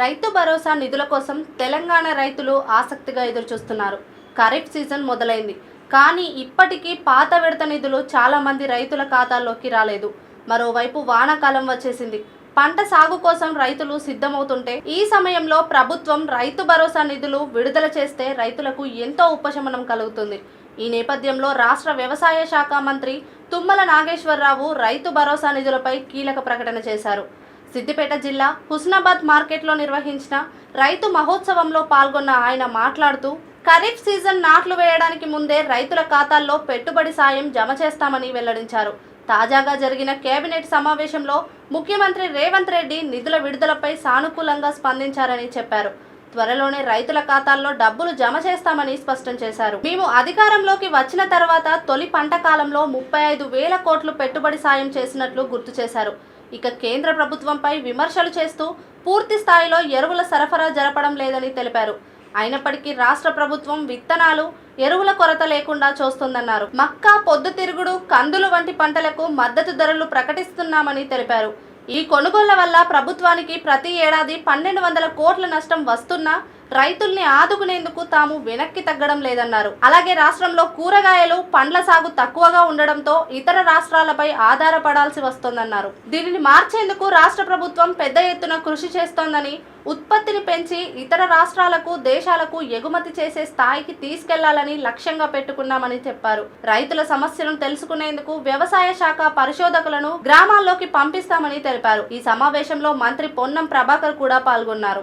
రైతు భరోసా నిధుల కోసం తెలంగాణ రైతులు ఆసక్తిగా ఎదురుచూస్తున్నారు. ఖరీఫ్ సీజన్ మొదలైంది. కానీ ఇప్పటికీ పాత విడత నిధులు చాలామంది రైతుల ఖాతాల్లోకి రాలేదు. మరోవైపు వానాకాలం వచ్చేసింది. పంట సాగు కోసం రైతులు సిద్ధమవుతుంటే ఈ సమయంలో ప్రభుత్వం రైతు భరోసా నిధులు విడుదల చేస్తే రైతులకు ఎంతో ఉపశమనం కలుగుతుంది. ఈ నేపథ్యంలో రాష్ట్ర వ్యవసాయ శాఖ మంత్రి తుమ్మల నాగేశ్వరరావు రైతు భరోసా నిధులపై కీలక ప్రకటన చేశారు. సిద్దిపేట జిల్లా హుస్నాబాద్ మార్కెట్లో నిర్వహించిన రైతు మహోత్సవంలో పాల్గొన్న ఆయన మాట్లాడుతూ ఖరీఫ్ సీజన్ నాట్లు వేయడానికి ముందే రైతుల ఖాతాల్లో పెట్టుబడి సాయం జమ చేస్తామని వెల్లడించారు. తాజాగా జరిగిన కేబినెట్ సమావేశంలో ముఖ్యమంత్రి రేవంత్ రెడ్డి నిధుల విడుదలపై సానుకూలంగా స్పందించారని చెప్పారు. త్వరలోనే రైతుల ఖాతాల్లో డబ్బులు జమ చేస్తామని స్పష్టం చేశారు. మేము అధికారంలోకి వచ్చిన తర్వాత తొలి పంట కాలంలో ముప్పై ఐదు వేల కోట్లు పెట్టుబడి సాయం చేసినట్లు గుర్తు చేశారు. ఇక కేంద్ర ప్రభుత్వంపై విమర్శలు చేస్తూ పూర్తి స్థాయిలో ఎరువుల సరఫరా జరపడం లేదని తెలిపారు. అయినప్పటికీ రాష్ట్ర ప్రభుత్వం విత్తనాలు ఎరువుల కొరత లేకుండా చూస్తుందన్నారు. మక్క పొద్దుతిరుగుడు కందులు వంటి పంటలకు మద్దతు ధరలు ప్రకటిస్తున్నామని తెలిపారు. ఈ కొనుగోళ్ళ వల్ల ప్రభుత్వానికి ప్రతి ఏడాది పన్నెండు వందల కోట్ల నష్టం వస్తున్నా రైతుల్ని ఆదుకునేందుకు తాము వెనక్కి తగ్గడం లేదన్నారు. అలాగే రాష్ట్రంలో కూరగాయలు పండ్ల సాగు తక్కువగా ఉండడంతో ఇతర రాష్ట్రాలపై ఆధారపడాల్సి వస్తోందన్నారు. దీనిని మార్చేందుకు రాష్ట్ర ప్రభుత్వం పెద్ద ఎత్తున కృషి చేస్తోందని ఉత్పత్తిని పెంచి ఇతర రాష్ట్రాలకు దేశాలకు ఎగుమతి చేసే స్థాయికి తీసుకెళ్ళాలని లక్ష్యంగా పెట్టుకున్నామని చెప్పారు. రైతుల సమస్యలను తెలుసుకునేందుకు వ్యవసాయ శాఖ పరిశోధకులను గ్రామాల్లోకి పంపిస్తామని తెలిపారు. ఈ సమావేశంలో మంత్రి పొన్నం ప్రభాకర్ కూడా పాల్గొన్నారు.